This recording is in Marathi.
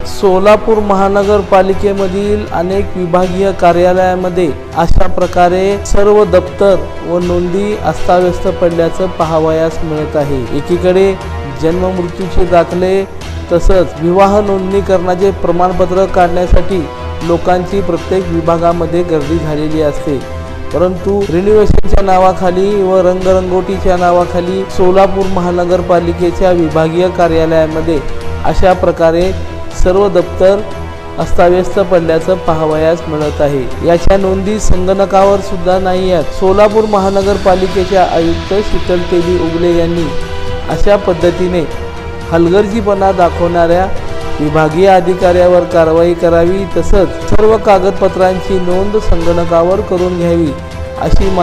सोलापूर महानगरपालिकेमधील अनेक विभागीय कार्यालयामध्ये अशा प्रकारे सर्व दप्तर व नोंदी अस्ताव्यस्त पडल्याचं पाहावयास मिळत आहे. एकीकडे जन्ममृत्यूचे दाखले तसंच विवाह नोंदणी करण्याचे प्रमाणपत्र काढण्यासाठी लोकांची प्रत्येक विभागामध्ये गर्दी झालेली असते. परंतु रिन्युएशनच्या नावाखाली व रंगरंगोटीच्या नावाखाली सोलापूर महानगरपालिकेच्या विभागीय कार्यालयामध्ये अशा प्रकारे सर्व दप्तर अस्ताव्यस्त पडल्याचं पाहावयास मिळत आहे. याच्या नोंदी संगणकावर सुद्धा नाही आहेत. सोलापूर महानगरपालिकेच्या आयुक्त शीतल तेली उगले यांनी अशा पद्धतीने हलगर्जीपणा दाखवणाऱ्या विभागीय अधिकाऱ्यावर कारवाई करावी तसंच सर्व कागदपत्रांची नोंद संगणकावर करून घ्यावी अशी मा